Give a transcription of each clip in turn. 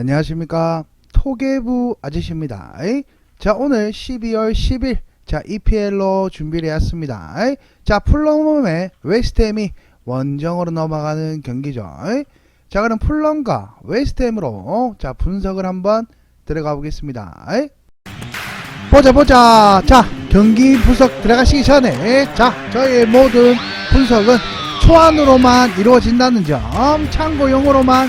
안녕하십니까? 토개부 아저씨입니다? 자 오늘 12월 10일. 자 EPL로 준비를 에이? 자 풀럼의 웨스트햄이 원정으로 넘어가는 경기죠? 자 그럼 풀럼과 웨스트햄으로 자 분석을 한번 들어가 보겠습니다? 보자 보자. 자 경기 분석 들어가시기 전에? 자 저의 모든 분석은 초안으로만 이루어진다는 점 참고용으로만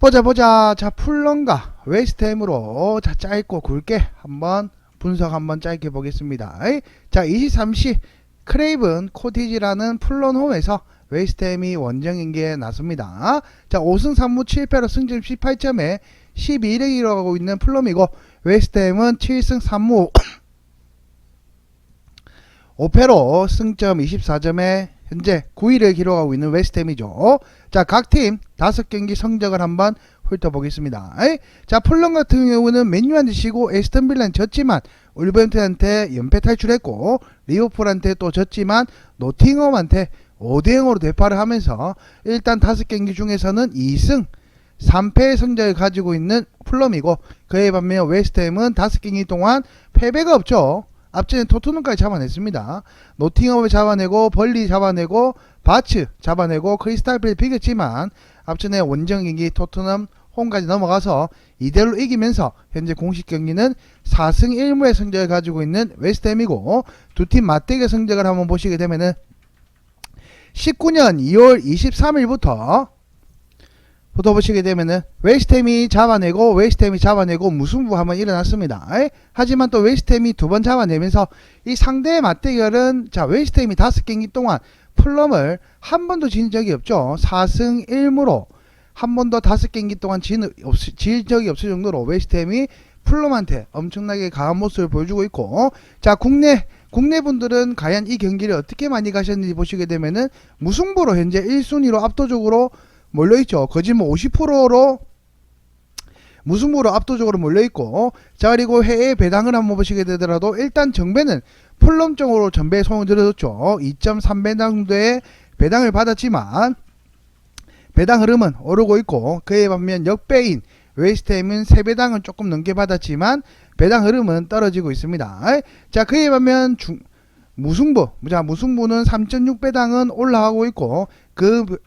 보자 보자. 자 풀런가. 웨스트햄으로. 자 짧고 굵게 한번 분석 한번 짧게 보겠습니다? 자 23시. 크레이븐 코티지라는 풀런 홈에서 웨스트햄이 원정 인기에 나섭니다. 자 5승 3무 7패로 승점 18점에 12위를 이뤄가고 있는 풀럼이고 웨스트햄은 7승 3무 5패로 승점 24점에 현재 9위를 기록하고 있는 웨스트햄이죠. 자, 각 팀 5경기 성적을 한번 훑어보겠습니다. 자, 풀런 같은 경우는 맨유한테 지고 에스턴 빌라는 졌지만 울버햄튼한테 연패 탈출했고 리오풀한테 또 졌지만 노팅엄한테 5대0으로 대파를 하면서 일단 5경기 중에서는 2승 3패의 성적을 가지고 있는 풀럼이고 그에 반면 웨스트햄은 5경기 동안 패배가 없죠. 앞전에 토트넘까지 잡아냈습니다. 노팅엄을 잡아내고 벌리 잡아내고 바츠 잡아내고 크리스탈 필 비겼지만 앞전에 원정 경기 토트넘 홈까지 넘어가서 이대로 이기면서 현재 공식 경기는 4승 1무의 성적을 가지고 있는 웨스트햄이고 두 팀 맞대결 성적을 한번 보시게 되면은 19년 2월 23일부터 부터 보시게 되면은 웨스트햄이 잡아내고 웨스트햄이 잡아내고 무승부 한번 일어났습니다. 에? 하지만 또 웨스트햄이 두 번 잡아내면서 이 상대의 맞대결은 자 웨스트햄이 다섯 경기 동안 플럼을 한 번도 진 적이 없죠. 4승 1무로 한 번도 다섯 경기 동안 진, 없, 질 적이 없을 정도로 웨스트햄이 플럼한테 엄청나게 강한 모습을 보여주고 있고 자 국내 국내 분들은 과연 이 경기를 어떻게 많이 가셨는지 보시게 되면은 무승부로 현재 1순위로 압도적으로 몰려있죠. 거짓 뭐 50%로 무승부로 압도적으로 몰려있고 자 그리고 해외 배당을 한번 보시게 되더라도 일단 정배는 풀럼 쪽으로 전배에 손을 들어줬죠. 2.3배당 정도의 배당을 받았지만 배당 흐름은 오르고 있고 그에 반면 역배인 웨스트햄은 3배당을 조금 넘게 받았지만 배당 흐름은 떨어지고 있습니다. 자 그에 반면 중, 무승부 자 무승부는 3.6배당은 올라가고 있고 그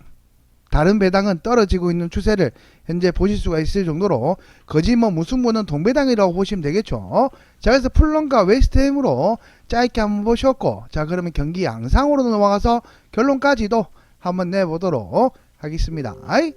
다른 배당은 떨어지고 있는 추세를 현재 보실 수가 있을 정도로 거짓 뭐 무승부는 동배당이라고 보시면 되겠죠. 자 그래서 풀런과 웨스트햄으로 짧게 한번 보셨고 자 그러면 경기 양상으로 넘어가서 결론까지도 한번 내보도록 하겠습니다. 아이?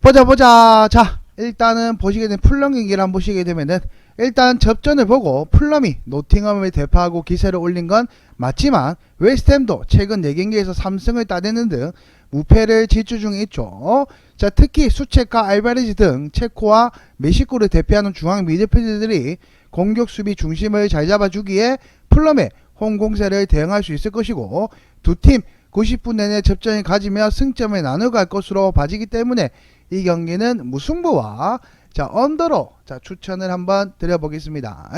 보자 보자 자 일단은 보시게 된 풀런 경기를 한번 보시게 되면은 일단 접전을 보고 풀럼이 노팅엄을 대파하고 기세를 올린 건 맞지만 웨스트햄도 최근 4경기에서 3승을 따내는 등 무패를 질주 중에 있죠. 자, 특히 수체카 알바레즈 등 체코와 멕시코를 대표하는 중앙 미드필더들이 공격 수비 중심을 잘 잡아주기에 풀럼의 홈 공세를 대응할 수 있을 것이고 두 팀 90분 내내 접전을 가지며 승점을 나눠갈 것으로 봐지기 때문에 이 경기는 무승부와 자 언더로 자 추천을 한번 드려보겠습니다.